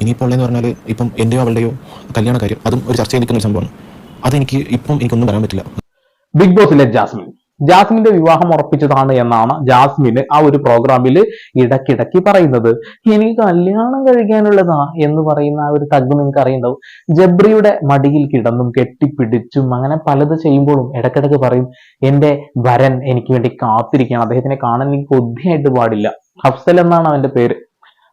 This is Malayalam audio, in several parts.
ഇനിയിപ്പോൾ ഉള്ളതെന്ന് പറഞ്ഞാൽ ഇപ്പം എന്റെയോ അവളുടെയോ കല്യാണ കാര്യം അതും ഒരു ചർച്ച ചെയ്തിരിക്കുന്ന ഒരു സംഭവമാണ്. അതെനിക്ക് ഇപ്പം എനിക്കൊന്നും പറയാൻ പറ്റില്ല. ബിഗ് ബോസിലെ ജാസ്മിൻ. ജാസ്മിന്റെ വിവാഹം ഉറപ്പിച്ചതാണ് എന്നാണ് ജാസ്മിന് ആ ഒരു പ്രോഗ്രാമിൽ ഇടക്കിടക്ക് പറയുന്നത്. എനിക്ക് കല്യാണം കഴിക്കാനുള്ളതാ എന്ന് പറയുന്ന ആ ഒരു തഗ് നിങ്ങൾക്ക് അറിയുണ്ടാവും. ജബ്രിയുടെ മടിയിൽ കിടന്നും കെട്ടിപ്പിടിച്ചും അങ്ങനെ പലത് ചെയ്യുമ്പോഴും ഇടക്കിടക്ക് പറയും എന്റെ വരൻ എനിക്ക് വേണ്ടി കാത്തിരിക്കണം അദ്ദേഹത്തിനെ കാണാൻ എനിക്ക് കൊതിയായിട്ട് പാടില്ല. ഹഫ്സൽ എന്നാണ് അവന്റെ പേര്.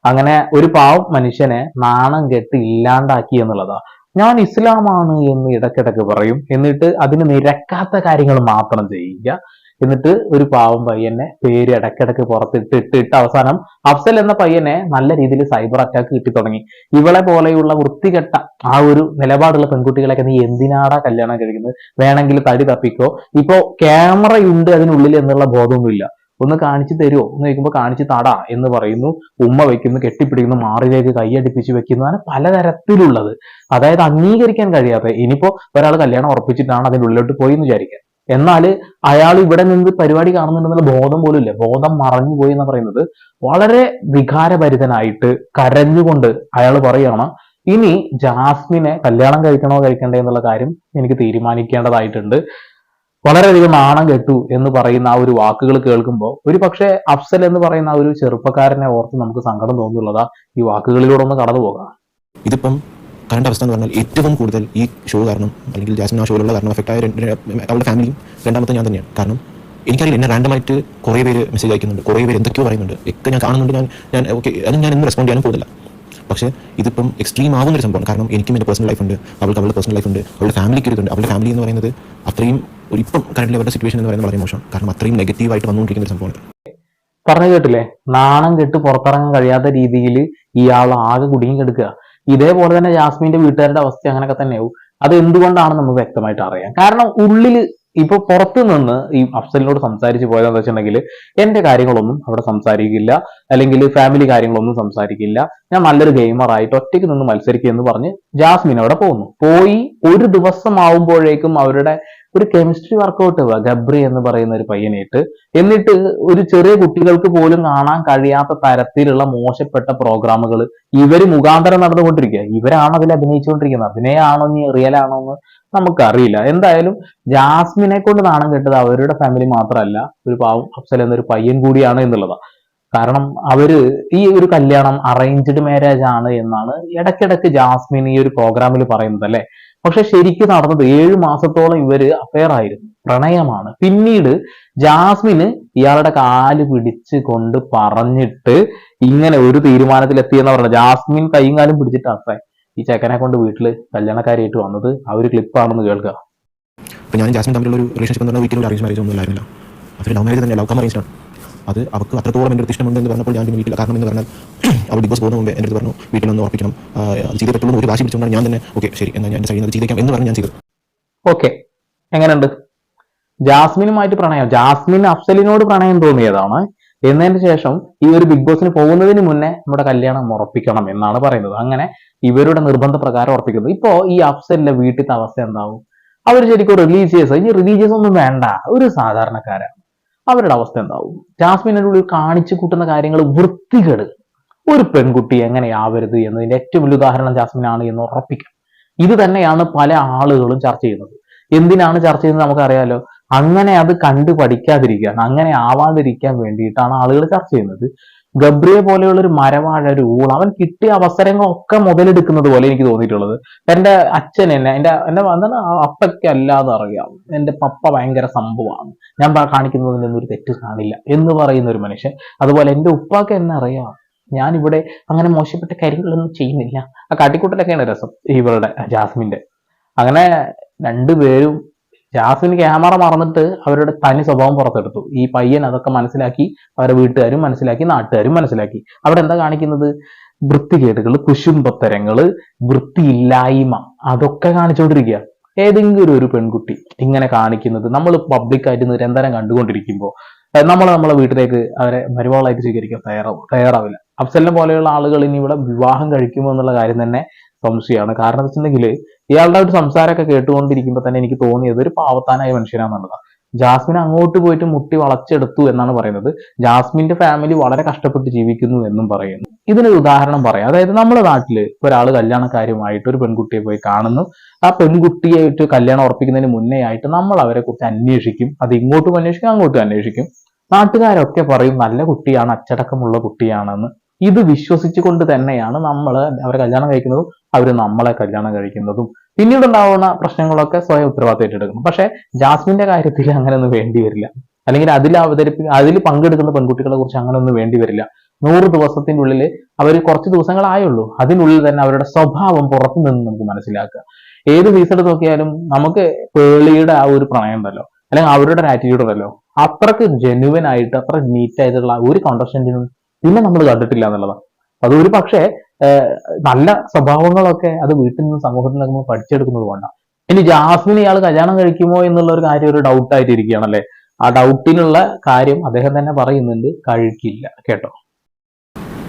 അങ്ങനെ ഒരു പാവം മനുഷ്യനെ നാണം കെട്ട് ഇല്ലാണ്ടാക്കി എന്നുള്ളതാ. ഞാൻ ഇസ്ലാമാണ് എന്ന് ഇടക്കിടക്ക് പറയും. എന്നിട്ട് അതിന് നിരക്കാത്ത കാര്യങ്ങൾ മാത്രം ചെയ്യുക. എന്നിട്ട് ഒരു പാവം പയ്യനെ പേര് ഇടക്കിടക്ക് പുറത്തിട്ട് ഇട്ട് ഇട്ട് അവസാനം അഫ്സൽ എന്ന പയ്യനെ നല്ല രീതിയിൽ സൈബർ അറ്റാക്ക് കിട്ടി തുടങ്ങി ഇവളെ പോലെയുള്ള വൃത്തികെട്ട ആ ഒരു നിലപാടുള്ള പെൺകുട്ടികളെയൊക്കെ നീ എന്തിനാടാ കല്യാണം കഴിക്കുന്നത്? വേണമെങ്കിൽ തടി തപ്പിക്കോ. ഇപ്പോ ക്യാമറ ഉണ്ട് അതിനുള്ളിൽ എന്നുള്ള ബോധമൊന്നുമില്ല. ഒന്ന് കാണിച്ചു തരുമോ എന്ന് ചോദിക്കുമ്പോൾ കാണിച്ചു താടാ എന്ന് പറയുന്നു. ഉമ്മ വെക്കുന്നു കെട്ടിപ്പിടിക്കുന്നു മാറിലേക്ക് കൈയടിപ്പിച്ച് വെക്കുന്നു. അങ്ങനെ പലതരത്തിലുള്ളത്. അതായത് അംഗീകരിക്കാൻ കഴിയാത്ത ഇനിയിപ്പോ ഒരാൾ കല്യാണം ഉറപ്പിച്ചിട്ടാണ് അതിന്റെ ഉള്ളിലോട്ട് പോയി എന്ന് വിചാരിക്കുക. എന്നാൽ അയാൾ ഇവിടെ നിന്ന് പരിപാടി കാണുന്നുണ്ടെന്നുള്ള ബോധം പോലും ഇല്ല. ബോധം മറഞ്ഞു പോയി എന്ന് പറയുന്നത്. വളരെ വികാരഭരിതനായിട്ട് കരഞ്ഞുകൊണ്ട് അയാൾ പറയുകയാണ് ഇനി ജാസ്മിനെ കല്യാണം കഴിക്കണോ കഴിക്കണ്ടേ എന്നുള്ള കാര്യം എനിക്ക് തീരുമാനിക്കേണ്ടതായിട്ടുണ്ട്. വളരെയധികം നാണം കെട്ടു എന്ന് പറയുന്ന ആ ഒരു വാക്കുകൾ കേൾക്കുമ്പോൾ ഒരു പക്ഷേ അഫ്സൽ എന്ന് പറയുന്ന ആ ഒരു ചെറുപ്പക്കാരനെ ഓർത്ത് നമുക്ക് സങ്കടം തോന്നുന്നുള്ളതാ ഈ വാക്കുകളിലൂടെ ഒന്ന് കടന്നു പോകാം. ഇതിപ്പം കറണ്ട് അവസ്ഥ എന്ന് പറഞ്ഞാൽ ഏറ്റവും കൂടുതൽ ഈ ഷോ കാരണം അല്ലെങ്കിൽ ജാസ്മിൻ ആ ഷോയിലുള്ള കാരണം എഫക്ട് ആയ അവളുടെ ഫാമിലിയും രണ്ടാമത്തെ ഞാൻ തന്നെയാണ്. കാരണം എനിക്കറിയില്ല എന്നെ റാൻഡമായിട്ട് കുറേ പേര് മെസ്സേജ് അയക്കുന്നുണ്ട് കുറേ പേര് എന്തൊക്കെയോ പറയുന്നുണ്ട്. ഒക്കെ ഞാൻ കാണുന്നുണ്ട് ഞാൻ ഞാൻ ഓക്കെ അത് ഞാൻ ഇന്ന് റെസ്പോണ്ട് ചെയ്യാനും പോകുന്നില്ല പക്ഷേ ഇതിപ്പം എക്സ്ട്രീം ആവുന്ന ഒരു സംഭവമാണ്. കാരണം എനിക്കും എന്റെ പേഴ്സണൽ ലൈഫ് ഉണ്ട്. അവൾക്ക് അവളുടെ പേഴ്സണൽ ലൈഫ് ഉണ്ട്. അവളുടെ ഫാമിലിക്ക് ഒരു ഇതുണ്ട്. അവളുടെ ഫാമിലി എന്ന് പറയുന്നത് അത്രയും ഒരു ഇപ്പം കറന്റ് അവരുടെ സിറ്റുവേഷൻ എന്ന് പറയുന്നത് വളരെ മോശം. കാരണം അത്രയും നെഗറ്റീവായിട്ട് വന്നുകൊണ്ടിരിക്കുന്ന ഒരു സംഭവമാണ്. പറഞ്ഞു കേട്ടില്ലേ? നാണം കെട്ട് പുറത്തിറങ്ങാൻ കഴിയാത്ത രീതിയിൽ ഇയാൾ ആകെ കുടുങ്ങി കിടക്കുക. ഇതേപോലെ തന്നെ ജാസ്മിന്റെ വീട്ടുകാരുടെ അവസ്ഥ അങ്ങനെയൊക്കെ തന്നെയാവും. അത് എന്തുകൊണ്ടാണ് നമുക്ക് വ്യക്തമായിട്ട് അറിയാം. കാരണം ഉള്ളിൽ ഇപ്പൊ പുറത്തു നിന്ന് ഈ അഫ്സലിനോട് സംസാരിച്ച് പോയതെന്ന് വെച്ചിട്ടുണ്ടെങ്കിൽ എന്റെ കാര്യങ്ങളൊന്നും അവിടെ സംസാരിക്കില്ല അല്ലെങ്കിൽ ഫാമിലി കാര്യങ്ങളൊന്നും സംസാരിക്കില്ല. ഞാൻ നല്ലൊരു ഗെയിമറായിട്ട് ഒറ്റയ്ക്ക് നിന്ന് മത്സരിക്കുക എന്ന് പറഞ്ഞ് ജാസ്മിൻ അവിടെ പോകുന്നു പോയി ഒരു ദിവസം ആവുമ്പോഴേക്കും അവരുടെ ഒരു കെമിസ്ട്രി വർക്കൗട്ട് ഗബ്രി എന്ന് പറയുന്ന ഒരു പയ്യനായിട്ട് എന്നിട്ട് ഒരു ചെറിയ കുട്ടികൾക്ക് പോലും കാണാൻ കഴിയാത്ത തരത്തിലുള്ള മോശപ്പെട്ട പ്രോഗ്രാമുകൾ ഇവർ മുഖാന്തരം നടന്നുകൊണ്ടിരിക്കുക. ഇവരാണ് അതിൽ അഭിനയിച്ചുകൊണ്ടിരിക്കുന്നത്. അഭിനയമാണോ ഇനി റിയൽ ആണോ എന്ന് നമുക്കറിയില്ല. എന്തായാലും ജാസ്മിനെ കൊണ്ട് നാണം കെട്ടത് അവരുടെ ഫാമിലി മാത്രമല്ല ഒരു പാവം അഫ്സൽ എന്നൊരു പയ്യൻ കൂടിയാണ് എന്നുള്ളതാണ് കാരണം അവർ ഈ ഒരു കല്യാണം അറേഞ്ച്ഡ് മാരേജ് ആണ് എന്നാണ് ഇടയ്ക്കിടയ്ക്ക് ജാസ്മിൻ ഈ ഒരു പ്രോഗ്രാമിൽ പറയുന്നത് അല്ലെ? പക്ഷെ ശരിക്കും നടന്നത് ഏഴു മാസത്തോളം ഇവർ അഫെയർ ആയിരുന്നു. പ്രണയമാണ്. പിന്നീട് ജാസ്മിന് ഇയാളുടെ കാൽ പിടിച്ച് കൊണ്ട് പറഞ്ഞിട്ട് ഇങ്ങനെ ഒരു തീരുമാനത്തിൽ എത്തിയെന്ന് പറഞ്ഞത്. ജാസ്മിൻ കൈയും കാലും പിടിച്ചിട്ട് അത്രേ ഈ ചെക്കനെ കൊണ്ട് വീട്ടിൽ കല്യാണക്കാരിയായിട്ട് വന്നത് ആ ഒരു ക്ലിപ്പാണെന്ന് കേൾക്കുക. അപ്പോൾ ഞാൻ ജാസ്മിൻ തമ്മിലുള്ള ഒരു റിലേഷൻഷിപ്പ് എന്ന് പറഞ്ഞാൽ ഒരിക്കലും ഒരു അറേഞ്ച് മാരേജ് ഒന്നും ഇല്ലായിരുന്നില്ല. അതൊരു ലവ് മാരേജ് തന്നെ ലവ് കം അത് അവർക്ക് അത്രത്തോളം എന്റെ അടുത്ത് ഇഷ്ടമുണ്ട് എന്ന് പറഞ്ഞപ്പോൾ ഞാൻ വീട്ടിൽ കാരണം എന്ന് പറഞ്ഞാൽ അവൾ ബിഗ് ബോസ് പോകുന്ന മുമ്പ് എന്റെ അടുത്ത് പറഞ്ഞു വീട്ടിലൊന്ന് ഉറപ്പിക്കണം. അത് ചെയ്തേ പറ്റുള്ളൂ ഒരു വാശി പിടിച്ചുകൊണ്ടാണ് ഞാൻ തന്നെ ഓക്കെ ശരി എന്നാൽ ഞാൻ എന്റെ സൈഡിൽ നിന്ന് ചെയ്തേക്കാം എന്ന് പറഞ്ഞ് ഞാൻ ചെയ്തത്. ഓക്കെ എങ്ങനെയുണ്ട്? ജാസ്മിനുമായിട്ട് പ്രണയം ജാസ്മിൻ അഫ്സലിനോട് പ്രണയം തോന്നിയതാണ്. എന്നതിന് ശേഷം ഈ ഒരു ബിഗ് ബോസിന് പോകുന്നതിന് മുന്നേ നമ്മുടെ കല്യാണം ഉറപ്പിക്കണം എന്നാണ് പറയുന്നത്. അങ്ങനെ ഇവരുടെ നിർബന്ധ പ്രകാരം ഉറപ്പിക്കുന്നത്. ഇപ്പോ ഈ അഫ്സലിന്റെ വീട്ടിലത്തെ അവസ്ഥ എന്താവും? അവർ ശരിക്കും റിലീജിയസ് ഇനി റിലീജിയസ് ഒന്നും വേണ്ട. ഒരു സാധാരണക്കാരാണ്. അവരുടെ അവസ്ഥ എന്താവും? ജാസ്മിന്റെ ഉള്ളിൽ കാണിച്ചു കൂട്ടുന്ന കാര്യങ്ങൾ വൃത്തികേട്. ഒരു പെൺകുട്ടി എങ്ങനെയാവരുത് എന്നതിന്റെ ഏറ്റവും വലിയ ഉദാഹരണം ജാസ്മിനാണ് എന്ന് ഉറപ്പിക്കാം. ഇത് തന്നെയാണ് പല ആളുകളും ചർച്ച ചെയ്യുന്നത്. എന്തിനാണ് ചർച്ച ചെയ്യുന്നത് നമുക്കറിയാലോ? അങ്ങനെ അത് കണ്ടു പഠിക്കാതിരിക്കാൻ അങ്ങനെ ആവാതിരിക്കാൻ വേണ്ടിയിട്ടാണ് ആളുകൾ ചർച്ച ചെയ്യുന്നത്. ഗബ്രിയെ പോലെയുള്ള ഒരു മരവാഴ ഒരു ഊൾ അവൻ കിട്ടിയ അവസരങ്ങളൊക്കെ മുതലെടുക്കുന്നത് പോലെ എനിക്ക് തോന്നിയിട്ടുള്ളത്. എന്റെ അച്ഛൻ എന്നെ എന്റെ എന്റെ എന്താണ് അപ്പയ്ക്ക് അല്ലാതെ അറിയാം. എന്റെ പപ്പ ഭയങ്കര സംഭവമാണ്. ഞാൻ കാണിക്കുന്നതിൽ ഒരു തെറ്റ് കാണില്ല എന്ന് പറയുന്ന ഒരു മനുഷ്യൻ. അതുപോലെ എന്റെ ഉപ്പാക്ക് എന്നെ അറിയാം. ഞാൻ ഇവിടെ അങ്ങനെ മോശപ്പെട്ട കാര്യങ്ങളൊന്നും ചെയ്യുന്നില്ല. ആ കാട്ടിക്കൂട്ടലൊക്കെയാണ് രസം ഇവരുടെ ജാസ്മിന്റെ അങ്ങനെ രണ്ടുപേരും ജാസ്മിൻ ക്യാമറ മറന്നിട്ട് അവരുടെ തനി സ്വഭാവം പുറത്തെടുത്തു. ഈ പയ്യൻ അതൊക്കെ മനസ്സിലാക്കി അവരുടെ വീട്ടുകാരും മനസ്സിലാക്കി നാട്ടുകാരും മനസ്സിലാക്കി. അവിടെ എന്താ കാണിക്കുന്നത്? വൃത്തികേടുകൾ കുശുംബത്തരങ്ങൾ വൃത്തിയില്ലായ്മ അതൊക്കെ കാണിച്ചുകൊണ്ടിരിക്കുക. ഏതെങ്കിലും ഒരു പെൺകുട്ടി ഇങ്ങനെ കാണിക്കുന്നത് നമ്മൾ പബ്ലിക്കായിട്ട് നിരന്തരം കണ്ടുകൊണ്ടിരിക്കുമ്പോൾ നമ്മൾ നമ്മളെ വീട്ടിലേക്ക് അവരെ മരുമകളായിട്ട് സ്വീകരിക്കാൻ തയ്യാറാവും തയ്യാറാവില്ല. അഫ്സലിനെ പോലെയുള്ള ആളുകൾ ഇനി ഇവിടെ വിവാഹം കഴിക്കുമോ എന്നുള്ള കാര്യം തന്നെ സംശയമാണ്. കാരണം വെച്ചിട്ടുണ്ടെങ്കിൽ ഇയാളുടെ ഒരു സംസാരമൊക്കെ കേട്ടുകൊണ്ടിരിക്കുമ്പോൾ തന്നെ എനിക്ക് തോന്നിയത് ഒരു പാവത്താനായ മനുഷ്യനാണെന്നുള്ളതാണ് ജാസ്മിൻ അങ്ങോട്ട് പോയിട്ട് മുട്ടി വളച്ചെടുത്തു എന്നാണ് പറയുന്നത്. ജാസ്മിന്റെ ഫാമിലി വളരെ കഷ്ടപ്പെട്ട് ജീവിക്കുന്നു എന്നും പറയുന്നു. ഇതിനൊരു ഉദാഹരണം പറയാം. അതായത് നമ്മുടെ നാട്ടിൽ ഒരാൾ കല്യാണക്കാരുമായിട്ട് ഒരു പെൺകുട്ടിയെ പോയി കാണുന്നു. ആ പെൺകുട്ടിയായിട്ട് കല്യാണം ഉറപ്പിക്കുന്നതിന് മുന്നേ ആയിട്ട് നമ്മൾ അവരെ കുറിച്ച് അന്വേഷിക്കും. അത് ഇങ്ങോട്ടും അന്വേഷിക്കും അങ്ങോട്ടും അന്വേഷിക്കും. നാട്ടുകാരൊക്കെ പറയും നല്ല കുട്ടിയാണ് അച്ചടക്കമുള്ള കുട്ടിയാണെന്ന്. ഇത് വിശ്വസിച്ചുകൊണ്ട് തന്നെയാണ് നമ്മൾ അവരെ കല്യാണം കഴിക്കുന്നതും അവർ നമ്മളെ കല്യാണം കഴിക്കുന്നതും. പിന്നീട് ഉണ്ടാവുന്ന പ്രശ്നങ്ങളൊക്കെ സ്വയം ഉത്തരവാദിത്തം ഏറ്റെടുക്കുന്നു. പക്ഷേ ജാസ്മിന്റെ കാര്യത്തിൽ അങ്ങനെയൊന്നും വേണ്ടി വരില്ല. അല്ലെങ്കിൽ അതിൽ അവതരിപ്പി അതിൽ പങ്കെടുക്കുന്ന പെൺകുട്ടികളെ കുറിച്ച് അങ്ങനെയൊന്നും വേണ്ടി വരില്ല. നൂറ് ദിവസത്തിന്റെ ഉള്ളിൽ അവർ കുറച്ച് ദിവസങ്ങളായുള്ളൂ. അതിനുള്ളിൽ തന്നെ അവരുടെ സ്വഭാവം പുറത്തു നിന്ന് നമുക്ക് മനസ്സിലാക്കുക. ഏത് ഫീസ് എടുത്ത് നോക്കിയാലും നമുക്ക് പേളിയുടെ ആ ഒരു പ്രണയം ഉണ്ടല്ലോ. അല്ലെങ്കിൽ അവരുടെ ഒരു ആറ്റിറ്റ്യൂഡ് ഉണ്ടല്ലോ. അത്രയ്ക്ക് ജെന്യുവൻ ആയിട്ട് അത്ര നീറ്റ് ആയിട്ടുള്ള ഒരു കോണ്ടസ്റ്റന്റിനും പിന്നെ നമ്മൾ കണ്ടിട്ടില്ല എന്നുള്ളതാണ്. അത് ഒരു പക്ഷേ നല്ല സ്വഭാവങ്ങളൊക്കെ അത് വീട്ടിൽ നിന്നും സമൂഹത്തിൽ നിന്നും നമ്മൾ പഠിച്ചെടുക്കുന്നത് കൊണ്ടാണ് ഇനി ജാസ്മിൻ ഇയാൾ കല്യാണം കഴിക്കുമോ എന്നുള്ള ഒരു കാര്യം ഒരു ഡൗട്ടായിട്ട് ഇരിക്കുകയാണല്ലേ ആ ഡൗട്ടിനുള്ള കാര്യം അദ്ദേഹം തന്നെ പറയുന്നുണ്ട് കഴിക്കില്ല. കേട്ടോ?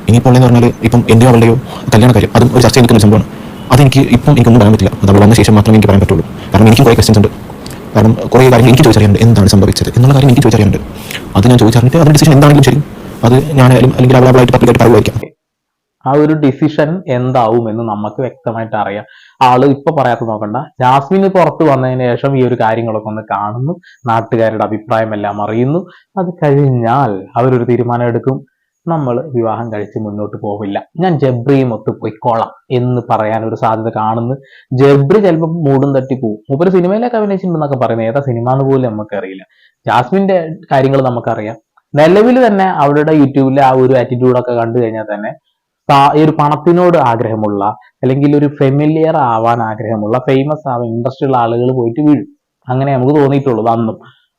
ഇനിയിപ്പോൾ എന്ന് പറഞ്ഞാൽ ഇപ്പം എന്റെയോ അവളുടെയോ കല്യാണ കാര്യം അതും ഒരു ചർച്ച നിൽക്കുന്ന സംഭവമാണ്. അതെനിക്ക് ഇപ്പം എനിക്കൊന്നും പറയാൻ പറ്റില്ല. അത് വന്ന ശേഷം മാത്രമേ എനിക്ക് പറയാൻ പറ്റുള്ളൂ. കാരണം എനിക്ക് കുറേ ക്വസ്റ്റ്യൻസ് ഉണ്ട്. കാരണം കുറേ കാര്യങ്ങൾ എനിക്ക് ചോദിച്ചറിയാനുണ്ട്. എന്താണ് സംഭവിച്ചത്? എന്നുള്ള കാര്യം എനിക്ക് ചോദിച്ചറിയാനുണ്ട്. അത് ഞാൻ ചോദിച്ചറിഞ്ഞിട്ട് അതിന്റെ ഡിസിഷൻ എന്താണെങ്കിലും ശരി. അത് ഞാൻ അല്ലെങ്കിൽ അവളായിട്ട് പബ്ലിക്കായിട്ട് പറയുമായിരിക്കാം. ആ ഒരു ഡിസിഷൻ എന്താവും എന്ന് നമുക്ക് വ്യക്തമായിട്ട് അറിയാം. ആൾ ഇപ്പൊ പറയാത്ത നോക്കണ്ട. ജാസ്മിന് പുറത്ത് വന്നതിന് ശേഷം ഈ ഒരു കാര്യങ്ങളൊക്കെ ഒന്ന് കാണുന്നു. നാട്ടുകാരുടെ അഭിപ്രായം എല്ലാം അറിയുന്നു. അത് കഴിഞ്ഞാൽ അവരൊരു തീരുമാനം എടുക്കും. നമ്മൾ വിവാഹം കഴിച്ച് മുന്നോട്ട് പോവില്ല. ഞാൻ ജബ്രിയും ഒത്ത് പൊയ്ക്കോളാം എന്ന് പറയാൻ ഒരു സാധ്യത കാണുന്നു. ജബ്രി ചിലപ്പോൾ മൂടും തട്ടി പോകും മൂപ്പര് സിനിമയിലൊക്കെ അഭിനയിച്ചിട്ടുണ്ടെന്നൊക്കെ പറയുന്നത് ഏതാ സിനിമ എന്ന് പോലും നമുക്കറിയില്ല ജാസ്മിന്റെ കാര്യങ്ങൾ നമുക്കറിയാം നിലവിൽ തന്നെ അവരുടെ യൂട്യൂബിലെ ആ ഒരു ആറ്റിറ്റ്യൂഡൊക്കെ കണ്ടു കഴിഞ്ഞാൽ തന്നെ ഈ ഒരു പണത്തിനോട് ആഗ്രഹമുള്ള അല്ലെങ്കിൽ ഒരു ഫെമിലിയർ ആവാൻ ആഗ്രഹമുള്ള ഫേമസ് ആവാൻ ഇൻട്രസ്റ്റ് ഉള്ള ആളുകൾ പോയിട്ട് വീഴും. അങ്ങനെ നമുക്ക് തോന്നിയിട്ടുള്ളത് അന്നും.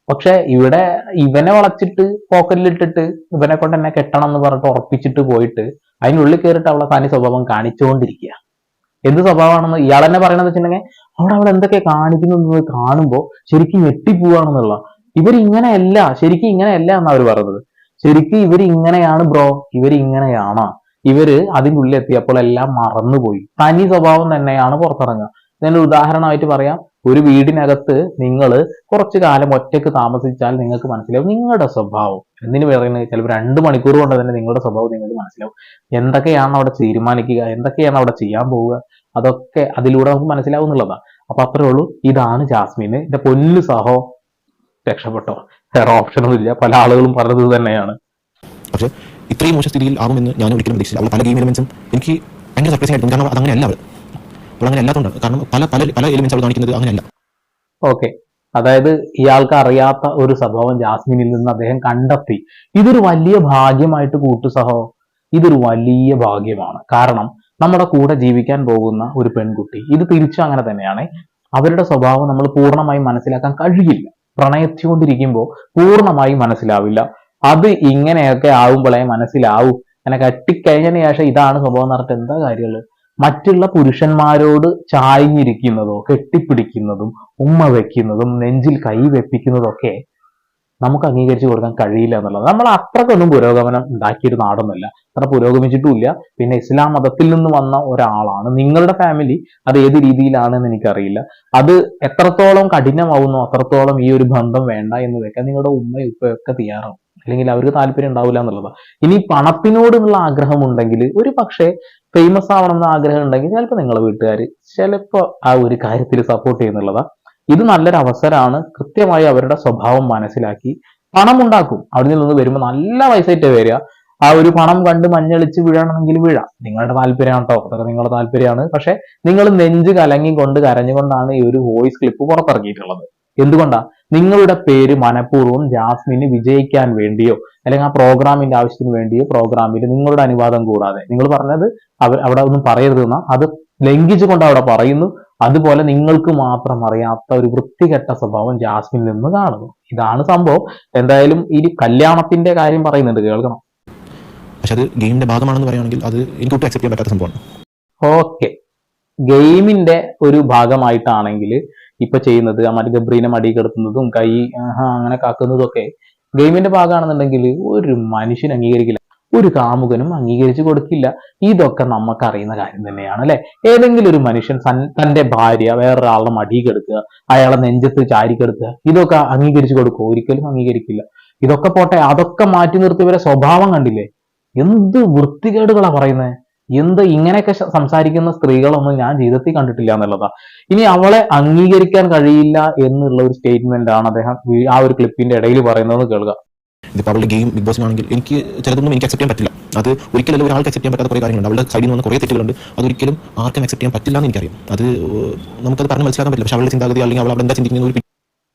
പക്ഷെ ഇവിടെ ഇവനെ വളച്ചിട്ട് പോക്കറ്റിലിട്ടിട്ട് ഇവനെ കൊണ്ട് എന്നെ കെട്ടണം എന്ന് പറഞ്ഞിട്ട് ഉറപ്പിച്ചിട്ട് പോയിട്ട് അതിനുള്ളിൽ കയറിയിട്ട് അവളെ തനി സ്വഭാവം കാണിച്ചുകൊണ്ടിരിക്കുക. എന്ത് സ്വഭാവമാണെന്ന് ഇയാൾ തന്നെ പറയണമെന്ന് വെച്ചിട്ടുണ്ടെങ്കിൽ അവിടെ അവിടെ എന്തൊക്കെ കാണിക്കുന്നു കാണുമ്പോൾ ശരിക്കും ഞെട്ടിപ്പോവാണെന്നുള്ള ഇവർ ഇങ്ങനെയല്ല ശരിക്കും ഇങ്ങനെയല്ല എന്നാണ് അവർ പറഞ്ഞത് ശരിക്കും ഇവരിങ്ങനെയാണ് ബ്രോ ഇവരിങ്ങനെയാണ്. ഇവർ അതിന്റെ ഉള്ളിൽ എത്തിയപ്പോൾ എല്ലാം മറന്നുപോയി. തനി സ്വഭാവം തന്നെയാണ് പുറത്തിറങ്ങുക. ഞാൻ ഉദാഹരണമായിട്ട് പറയാം. ഒരു വീടിനകത്ത് നിങ്ങൾ കുറച്ചു കാലം ഒറ്റയ്ക്ക് താമസിച്ചാൽ നിങ്ങൾക്ക് മനസ്സിലാവും നിങ്ങളുടെ സ്വഭാവം. എന്തിനു പറയുന്നത്? ചിലപ്പോൾ രണ്ട് മണിക്കൂർ കൊണ്ട് തന്നെ നിങ്ങളുടെ സ്വഭാവം നിങ്ങൾക്ക് മനസ്സിലാവും. എന്തൊക്കെയാണ് അവിടെ തീരുമാനിക്കുക? എന്തൊക്കെയാണ് അവിടെ ചെയ്യാൻ പോവുക? അതൊക്കെ അതിലൂടെ നമുക്ക് മനസ്സിലാവും എന്നുള്ളതാണ് അപ്പൊ അത്രേ ഉള്ളൂ. ഇതാണ് ജാസ്മിന്. എന്റെ പൊന്നു സഹോ രക്ഷപ്പെട്ടോ? വേറെ ഓപ്ഷനൊന്നും ഇല്ല. പല ആളുകളും പറഞ്ഞത് തന്നെയാണ്. പക്ഷേ ഇത്രയും മോശം സ്ഥിതിയിൽ ആവുമെന്ന് ഞാൻ ഒരിക്കലും പ്രതീക്ഷിച്ചില്ല അവൾ പല ഗെയിം എലിമെന്റ്സും എനിക്ക് ഭയങ്കര സർപ്രൈസ് ആയിരുന്നു കാരണം അത് അങ്ങനെയല്ല അവൾ അവൾ അങ്ങനെ അല്ലാത്തതുകൊണ്ട് കാരണം പല പല പല എലിമെന്റ്സ് അവൾ കാണിക്കുന്നത് അങ്ങനെയല്ല. ഓക്കെ അതായത് ഇയാൾക്ക് അറിയാത്ത ഒരു സ്വഭാവം ജാസ്മിനിൽ നിന്ന് അദ്ദേഹം കണ്ടെത്തി. ഇതൊരു വലിയ ഭാഗ്യമായിട്ട് കൂട്ടു സഹോ. ഇതൊരു വലിയ ഭാഗ്യമാണ്. കാരണം നമ്മുടെ കൂടെ ജീവിക്കാൻ പോകുന്ന ഒരു പെൺകുട്ടി ഇത് തിരിച്ചു അങ്ങനെ തന്നെയാണ്. അവരുടെ സ്വഭാവം നമ്മൾ പൂർണമായും മനസ്സിലാക്കാൻ കഴിയില്ല. പ്രണയിച്ചുകൊണ്ടിരിക്കുമ്പോൾ പൂർണമായും മനസ്സിലാവില്ല. അത് ഇങ്ങനെയൊക്കെ ആവുമ്പോഴേ മനസ്സിലാവൂ. അങ്ങനെ കെട്ടിക്കഴിഞ്ഞതിന് ശേഷം ഇതാണ് സ്വഭാവം എന്ന് പറഞ്ഞിട്ട് എന്താ കാര്യമുള്ളത്? മറ്റുള്ള പുരുഷന്മാരോട് ചായ്ഞ്ഞിരിക്കുന്നതോ കെട്ടിപ്പിടിക്കുന്നതും ഉമ്മ വെക്കുന്നതും നെഞ്ചിൽ കൈ വെപ്പിക്കുന്നതും ഒക്കെ നമുക്ക് അംഗീകരിച്ചു കൊടുക്കാൻ കഴിയില്ല എന്നുള്ളത്. നമ്മൾ അത്രക്കൊന്നും പുരോഗമനം ഉണ്ടാക്കിയൊരു നാടൊന്നുമല്ല. അത്ര പുരോഗമിച്ചിട്ടുമില്ല. പിന്നെ ഇസ്ലാം മതത്തിൽ നിന്ന് വന്ന ഒരാളാണ്. നിങ്ങളുടെ ഫാമിലി അത് ഏത് രീതിയിലാണെന്ന് എനിക്കറിയില്ല. അത് എത്രത്തോളം കഠിനമാവുന്നു അത്രത്തോളം ഈ ഒരു ബന്ധം വേണ്ട എന്ന് വെക്കാൻ നിങ്ങളുടെ ഉമ്മയും ഉപ്പയൊക്കെ തയ്യാറാവും. അല്ലെങ്കിൽ അവർക്ക് താല്പര്യം ഉണ്ടാവില്ല എന്നുള്ളതാണ് ഇനി പണത്തിനോടുള്ള ആഗ്രഹം ഉണ്ടെങ്കിൽ ഒരു പക്ഷേ ഫേമസ് ആവണം എന്ന ആഗ്രഹം ഉണ്ടെങ്കിൽ ചിലപ്പോൾ നിങ്ങളെ വീട്ടുകാർ ചിലപ്പോൾ ആ ഒരു കാര്യത്തിൽ സപ്പോർട്ട് ചെയ്യുന്നുള്ളതാ. ഇത് നല്ലൊരു അവസരമാണ്. കൃത്യമായി അവരുടെ സ്വഭാവം മനസ്സിലാക്കി പണം ഉണ്ടാക്കും അവിടെ നിന്ന് വരുമ്പോൾ നല്ല പൈസയിട്ട് വരിക. ആ ഒരു പണം കണ്ട് മഞ്ഞളിച്ച് വീഴണമെങ്കിൽ വീഴാം. നിങ്ങളുടെ താല്പര്യമാണ് കേട്ടോ അതൊക്കെ നിങ്ങളുടെ താല്പര്യമാണ്. പക്ഷെ നിങ്ങൾ നെഞ്ച് കലങ്ങി കൊണ്ട് കരഞ്ഞുകൊണ്ടാണ് ഈ ഒരു വോയിസ് ക്ലിപ്പ് പുറത്തിറക്കിയിട്ടുള്ളത്. എന്തുകൊണ്ടാ? നിങ്ങളുടെ പേര് മനഃപൂർവം ജാസ്മിന് വിജയിക്കാൻ വേണ്ടിയോ അല്ലെങ്കിൽ ആ പ്രോഗ്രാമിന്റെ ആവശ്യത്തിന് വേണ്ടിയോ പ്രോഗ്രാമിൽ നിങ്ങളുടെ അനുവാദം കൂടാതെ. നിങ്ങൾ പറഞ്ഞത് അവർ അവിടെ ഒന്നും പറയരുതെന്നാ. അത് ലംഘിച്ചുകൊണ്ട് അവിടെ പറയുന്നു. അതുപോലെ നിങ്ങൾക്ക് മാത്രം അറിയാത്ത ഒരു വൃത്തികെട്ട സ്വഭാവം ജാസ്മിനിൽ നിന്ന് കാണുന്നു. ഇതാണ് സംഭവം. എന്തായാലും ഈ കല്യാണത്തിന്റെ കാര്യം പറയുന്നുണ്ട്. കേൾക്കണം? പക്ഷെ അത് ഗെയിമിന്റെ ഭാഗമാണെന്ന് പറയുകയാണെങ്കിൽ അത് എനിക്ക് ഒട്ടും അക്സെപ്റ്റ് ചെയ്യാൻ പറ്റാത്ത സംഭവമാണ്. ഓക്കെ. ഗെയിമിന്റെ ഒരു ഭാഗമായിട്ടാണെങ്കിൽ ഇപ്പൊ ചെയ്യുന്നത് മറ്റേ ഗബ്രീനെ മടി കിടത്തുന്നതും കൈ അങ്ങനെ കാക്കുന്നതും ഒക്കെ ഗെയിമിന്റെ ഭാഗമാണെന്നുണ്ടെങ്കിൽ ഒരു മനുഷ്യൻ അംഗീകരിക്കില്ല. ഒരു കാമുകനും അംഗീകരിച്ചു കൊടുക്കില്ല. ഇതൊക്കെ നമുക്ക് അറിയുന്ന കാര്യം തന്നെയാണ് അല്ലെ? ഏതെങ്കിലും ഒരു മനുഷ്യൻ തന്റെ ഭാര്യ വേറൊരാളുടെ മടി കെടുക്കുക അയാളെ നെഞ്ചത്ത് ചാരിക്കെടുക്കുക ഇതൊക്കെ അംഗീകരിച്ചു കൊടുക്കുക ഒരിക്കലും അംഗീകരിക്കില്ല. ഇതൊക്കെ പോട്ടെ അതൊക്കെ മാറ്റി നിർത്തിയവരെ സ്വഭാവം കണ്ടില്ലേ? എന്ത് വൃത്തികേടുകളാ പറയുന്നത് എന്ത് ഇങ്ങനെയൊക്കെ സംസാരിക്കുന്ന സ്ത്രീകളൊന്നും ഞാൻ ജീവിതത്തിൽ കണ്ടിട്ടില്ല എന്നുള്ളതാ. ഇനി അവളെ അംഗീകരിക്കാൻ കഴിയില്ല എന്നുള്ള ഒരു സ്റ്റേറ്റ്മെന്റ് ആണ് അദ്ദേഹം ആ ഒരു ക്ലിപ്പിന്റെ ഇടയിൽ പറയുന്നത് കേൾക്കുക ഇതിപ്പോൾ അവളുടെ ഗെയിം ബിഗ് ബോസിനാണെങ്കിൽ എനിക്ക് ചിലതൊന്നും എനിക്ക് അക്സെപ്റ്റ് ചെയ്യാൻ പറ്റില്ല. അത് ഒരിക്കലും ഒരാൾക്ക് അക്സെപ്റ്റ് ചെയ്യാൻ പറ്റാത്ത കുറേ കാര്യങ്ങളുണ്ട്. അവളുടെ സൈഡിൽ നിന്ന് കുറേ തെറ്റുകളുണ്ട്. അതൊരിക്കലും ആർക്കും അക്സെപ്റ്റ് ചെയ്യാൻ പറ്റില്ല എന്ന് എനിക്കറിയാം അത് നമുക്കത് പറഞ്ഞ് മനസ്സിലാക്കാൻ പറ്റില്ല. പക്ഷേ അവളുടെ ചിന്താഗതി അല്ലെങ്കിൽ അവൾ അവിടെ എന്താ ചിന്തിക്കുന്ന ഒരു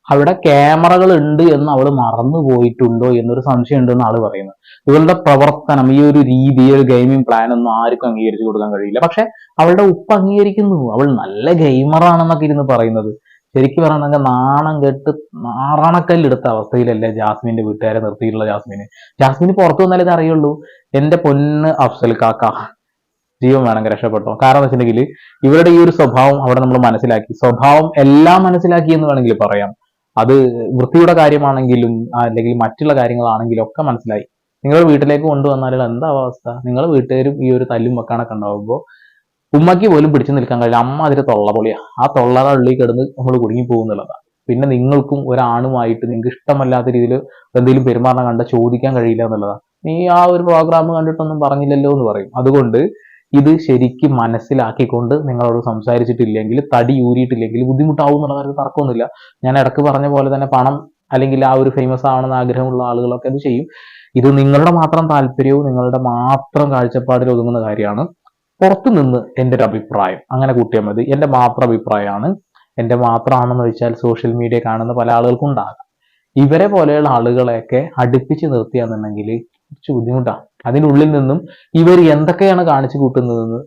അവിടെ ക്യാമറകൾ ഉണ്ട് എന്ന് അവൾ മറന്നു പോയിട്ടുണ്ടോ എന്നൊരു സംശയം ഉണ്ടെന്ന് ആൾ പറയുന്നത്. ഇവളുടെ പ്രവർത്തനം ഈ ഒരു രീതി ഒരു ഗെയിമിംഗ് പ്ലാൻ ഒന്നും ആർക്കും അംഗീകരിച്ചു കൊടുക്കാൻ കഴിയില്ല. പക്ഷെ അവളുടെ ഉപ്പ് അംഗീകരിക്കുന്നു. അവൾ നല്ല ഗെയിമറാണെന്നൊക്കെ ഇരുന്ന് പറയുന്നത്. ശരിക്കും പറഞ്ഞാൽ നാണം കെട്ട് നാറാണക്കല്ലെടുത്ത അവസ്ഥയിലല്ലേ ജാസ്മിന്റെ വീട്ടുകാരെ നിർത്തിയിട്ടുള്ള ജാസ്മിന്. ജാസ്മിന് പുറത്തു വന്നാലേ ഇത് അറിയുള്ളൂ. എന്റെ പൊന്ന് അഫ്സൽ കാക്ക ജീവൻ വേണമെങ്കിൽ രക്ഷപ്പെട്ടോ. കാരണം എന്ന് വെച്ചിട്ടുണ്ടെങ്കിൽ ഇവരുടെ ഈ ഒരു സ്വഭാവം അവിടെ നമ്മൾ മനസ്സിലാക്കി. സ്വഭാവം എല്ലാം മനസ്സിലാക്കി എന്ന് വേണമെങ്കിൽ പറയാം. അത് വൃത്തിയുടെ കാര്യമാണെങ്കിലും അല്ലെങ്കിൽ മറ്റുള്ള കാര്യങ്ങളാണെങ്കിലും ഒക്കെ മനസ്സിലായി. നിങ്ങളുടെ വീട്ടിലേക്ക് കൊണ്ടുവന്നാൽ എന്താ അവസ്ഥ? നിങ്ങളുടെ വീട്ടുകാരും ഈ ഒരു തല്ലും വെക്കാനൊക്കെ ഉണ്ടാവുമ്പോൾ ഉമ്മയ്ക്ക് പോലും പിടിച്ചു നിൽക്കാൻ കഴിയില്ല. അമ്മ അതിന്റെ തൊള്ള പൊളിയാ. ആ തൊള്ളയുടെ ഉള്ളിൽ കിടന്ന് നമ്മൾ കുടുങ്ങി പോകുന്നുള്ളതാണ് പിന്നെ നിങ്ങൾക്കും ഒരാണുമായിട്ട് നിങ്ങൾക്ക് ഇഷ്ടമല്ലാത്ത രീതിയിൽ എന്തെങ്കിലും പെരുമാറണം കണ്ട ചോദിക്കാൻ കഴിയില്ല എന്നുള്ളതാണ് നീ ആ ഒരു പ്രോഗ്രാം കണ്ടിട്ടൊന്നും പറഞ്ഞില്ലല്ലോ എന്ന് പറയും. അതുകൊണ്ട് ഇത് ശരിക്കും മനസ്സിലാക്കിക്കൊണ്ട് നിങ്ങളോട് സംസാരിച്ചിട്ടില്ലെങ്കിൽ തടി ഊരിയിട്ടില്ലെങ്കിൽ ബുദ്ധിമുട്ടാവും എന്നുള്ള കാര്യത്തിൽ തർക്കമൊന്നുമില്ല. ഞാൻ ഇടയ്ക്ക് പറഞ്ഞ പോലെ തന്നെ പണം അല്ലെങ്കിൽ ആ ഒരു ഫേമസ് ആവണമെന്ന് ആഗ്രഹമുള്ള ആളുകളൊക്കെ അത് ചെയ്യും? ഇത് നിങ്ങളുടെ മാത്രം താല്പര്യവും നിങ്ങളുടെ മാത്രം കാഴ്ചപ്പാടിൽ ഒതുങ്ങുന്ന കാര്യമാണ്. പുറത്തു നിന്ന് എന്റെ ഒരു അഭിപ്രായം. അങ്ങനെ കൂട്ടിയാൽ മതി. എന്റെ മാത്രം അഭിപ്രായമാണ്. എന്റെ മാത്രമാണെന്ന് വെച്ചാൽ സോഷ്യൽ മീഡിയ കാണുന്ന പല ആളുകൾക്കും ഉണ്ടാകാം. ഇവരെ പോലെയുള്ള ആളുകളെയൊക്കെ അടുപ്പിച്ച് നിർത്തിയാന്നുണ്ടെങ്കിൽ കുറച്ച് ബുദ്ധിമുട്ടാണ്. അതിനുള്ളിൽ നിന്നും ഇവർ എന്തൊക്കെയാണ് കാണിച്ചു കൂട്ടുന്നതെന്ന്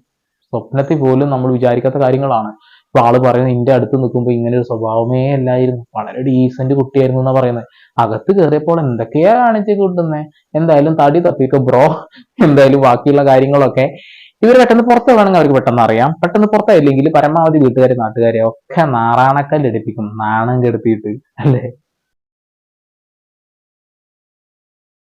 സ്വപ്നത്തിൽ പോലും നമ്മൾ വിചാരിക്കാത്ത കാര്യങ്ങളാണ്. ഇപ്പൊ ആൾ പറയുന്നത് ഇന്റെ അടുത്ത് നിൽക്കുമ്പോൾ ഇങ്ങനെ ഒരു സ്വഭാവമേ അല്ലായിരുന്നു. വളരെ ഡീസന്റ് കുട്ടിയായിരുന്നു എന്നാ പറയുന്നത്. അകത്ത് കയറിയപ്പോൾ എന്തൊക്കെയാ കാണിച്ചു കൂട്ടുന്നത് എന്തായാലും തടി തപ്പിക്കോ ബ്രോ എന്തായാലും ബാക്കിയുള്ള കാര്യങ്ങളൊക്കെ ഇവർ പെട്ടെന്ന് പുറത്ത് വേണമെങ്കിൽ അവർക്ക് പെട്ടെന്ന് അറിയാം. പെട്ടെന്ന് പുറത്തായില്ലെങ്കിൽ പരമാവധി വീട്ടുകാരെ നാട്ടുകാരെ ഒക്കെ നാറാണക്കല്ലെടുപ്പിക്കും നാണം കെടുത്തിയിട്ട്. അല്ലേ?